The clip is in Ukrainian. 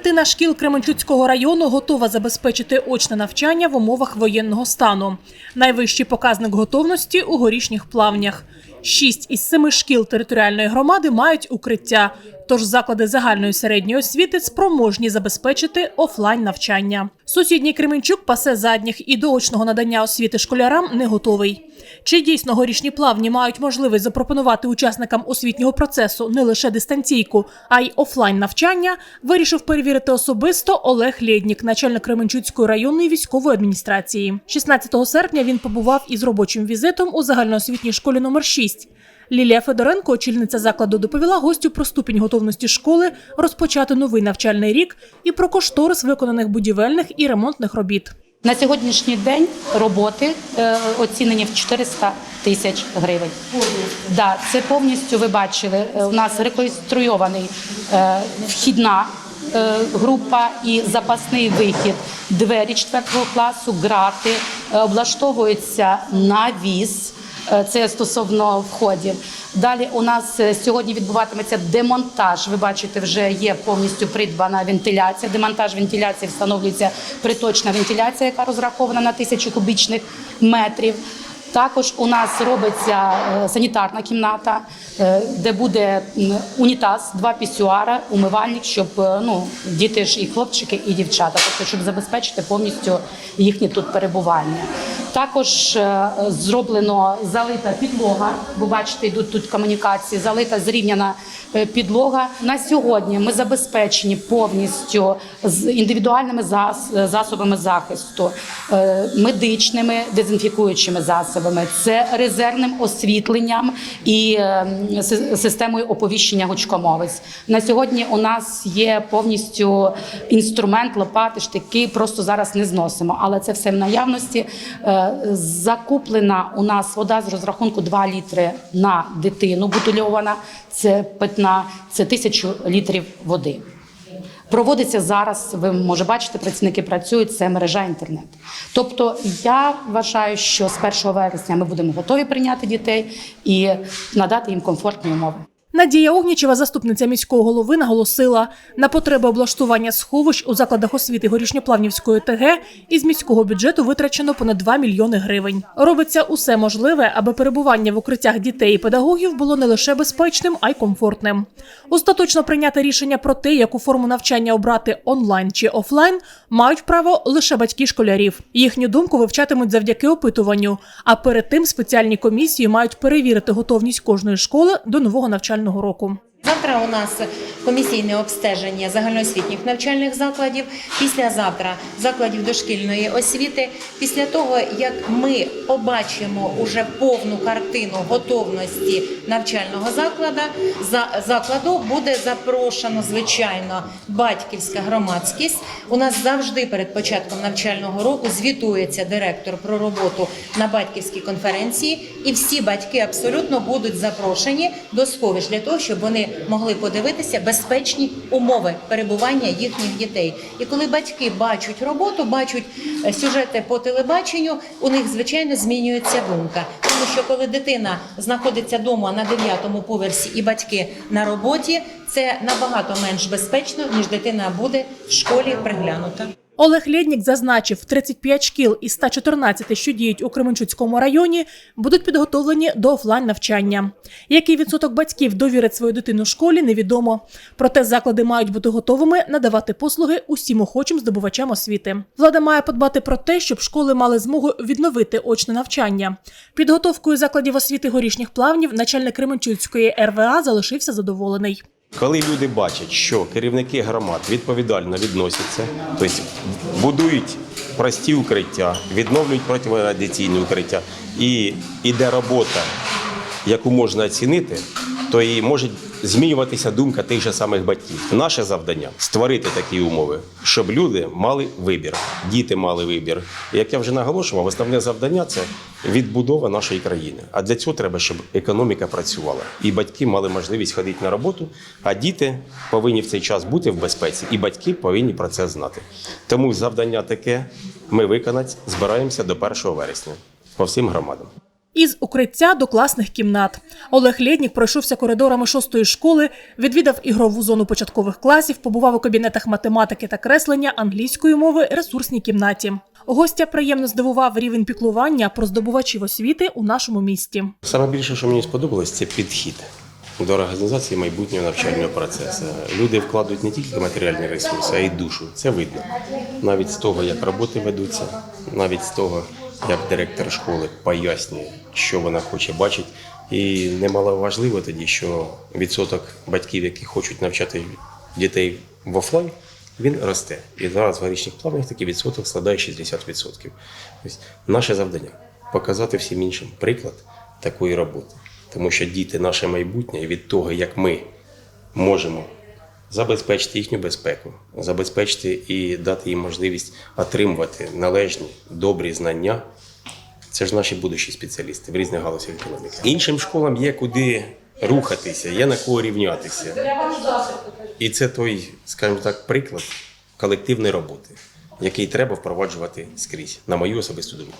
Третина шкіл Кременчуцького району готова забезпечити очне навчання в умовах воєнного стану. Найвищий показник готовності у горішніх плавнях. Шість із семи шкіл територіальної громади мають укриття. Тож заклади загальної середньої освіти спроможні забезпечити офлайн навчання. Сусідній Кременчук пасе задніх і до очного надання освіти школярам не готовий. Чи дійсно горішні плавні мають можливість запропонувати учасникам освітнього процесу не лише дистанційку, а й офлайн навчання, вирішив перевірити особисто Олег Лєднік, начальник Кременчуцької районної військової адміністрації. 16 серпня він побував із робочим візитом у загальноосвітній школі номер 6. Лілія Федоренко, очільниця закладу, доповіла гостю про ступінь готовності школи розпочати новий навчальний рік і про кошторис виконаних будівельних і ремонтних робіт. На сьогоднішній день роботи е, оцінені в 400 тисяч гривень. Да, це повністю ви бачили. е, У нас реконструйований е, вхідна група і запасний вихід. Двері 4 класу, грати, облаштовується навіс. Е, Це стосовно входів. Далі у нас е, сьогодні відбуватиметься демонтаж. Ви бачите, вже є повністю придбана вентиляція. Демонтаж вентиляції встановлюється приточна вентиляція, яка розрахована на тисячу кубічних метрів. Також у нас робиться е, санітарна кімната, де буде унітаз, два пісюара, умивальник, щоб ну, діти ж і хлопчики, і дівчата, тобто щоб забезпечити повністю їхнє тут перебування. Також е, зроблено залита підлога. Ви бачите, йдуть тут комунікації, залита зрівняна е, підлога. На сьогодні ми забезпечені повністю з індивідуальними засобами захисту, е, медичними дезінфікуючими засобами, це резервним освітленням і е, системою оповіщення гучкомовець. На сьогодні у нас є повністю інструмент, лопати, штики. Просто зараз не зносимо, але це все в наявності. Закуплена у нас вода з розрахунку 2 літри на дитину бутильована. Це питна, це тисячу літрів води. Проводиться зараз, ви може бачите, працівники працюють, це мережа інтернет. Тобто я вважаю, що з 1 вересня ми будемо готові прийняти дітей і надати їм комфортні умови. Надія Огнічева, заступниця міського голови, наголосила на потреби облаштування сховищ у закладах освіти Горішньоплавнівської ТГ із міського бюджету витрачено понад 2 мільйони гривень. Робиться усе можливе, аби перебування в укриттях дітей і педагогів було не лише безпечним, а й комфортним. Остаточно прийняти рішення про те, яку форму навчання обрати онлайн чи офлайн, мають право лише батьки школярів. Їхню думку вивчатимуть завдяки опитуванню. А перед тим спеціальні комісії мають перевірити готовність кожної школи до нового навчального року. Завтра у нас комісійне обстеження загальноосвітніх навчальних закладів. Післязавтра закладів дошкільної освіти. Після того, як ми побачимо уже повну картину готовності навчального закладу, за закладу буде запрошено звичайно батьківська громадськість. У нас завжди перед початком навчального року звітується директор про роботу на батьківській конференції, і всі батьки абсолютно будуть запрошені до сховищ для того, щоб вони могли подивитися безпечні умови перебування їхніх дітей. І коли батьки бачать роботу, бачать е, сюжети по телебаченню, у них звичайно змінюється думка. Тому що коли дитина знаходиться вдома на дев'ятому поверсі і батьки на роботі, це набагато менш безпечно, ніж дитина буде в школі приглянута. Олег Лєднік зазначив, 35 шкіл із 114, що діють у Кременчуцькому районі, будуть підготовлені до офлайн навчання. Який відсоток батьків довірить свою дитину школі, невідомо. Проте заклади мають бути готовими надавати послуги усім охочим здобувачам освіти. Влада має подбати про те, щоб школи мали змогу відновити очне навчання. Підготовкою закладів освіти горішніх плавнів начальник Кременчуцької РВА залишився задоволений. Коли люди бачать, що керівники громад відповідально відносяться, тобто будують прості укриття, відновлюють протирадіаційні укриття, і йде робота, яку можна оцінити, то і може змінюватися думка тих же самих батьків. Наше завдання створити такі умови, щоб люди мали вибір, діти мали вибір. Як я вже наголошував, основне завдання це відбудова нашої країни. А для цього треба, щоб економіка працювала, і батьки мали можливість ходити на роботу. А діти повинні в цей час бути в безпеці, і батьки повинні про це знати. Тому завдання таке: ми виконати збираємося до 1 вересня по всім громадам. Із укриття до класних кімнат. Олег Лєднік пройшовся коридорами шостої школи, відвідав ігрову зону початкових класів, побував у кабінетах математики та креслення англійської мови ресурсній кімнаті. Гостя приємно здивував рівень піклування про здобувачів освіти у нашому місті. Саме більше, що мені сподобалось, це підхід до організації майбутнього навчального процесу. Люди вкладають не тільки матеріальні ресурси, а й душу. Це видно. Навіть з того, як роботи ведуться, навіть з того, як директор школи пояснює, що вона хоче бачити. І немало важливо тоді, що відсоток батьків, які хочуть навчати дітей в офлайн, він росте. І зараз в горішніх плавнях такий відсоток складає 60%. Тобто наше завдання показати всім іншим приклад такої роботи. Тому що діти наше майбутнє, і від того, як ми можемо забезпечити їхню безпеку, забезпечити і дати їм можливість отримувати належні добрі знання. Це ж наші будущі спеціалісти в різних галузях економіки. Іншим школам є куди рухатися, є на кого рівнятися. І це той, скажімо так, приклад колективної роботи, який треба впроваджувати скрізь, на мою особисту думку.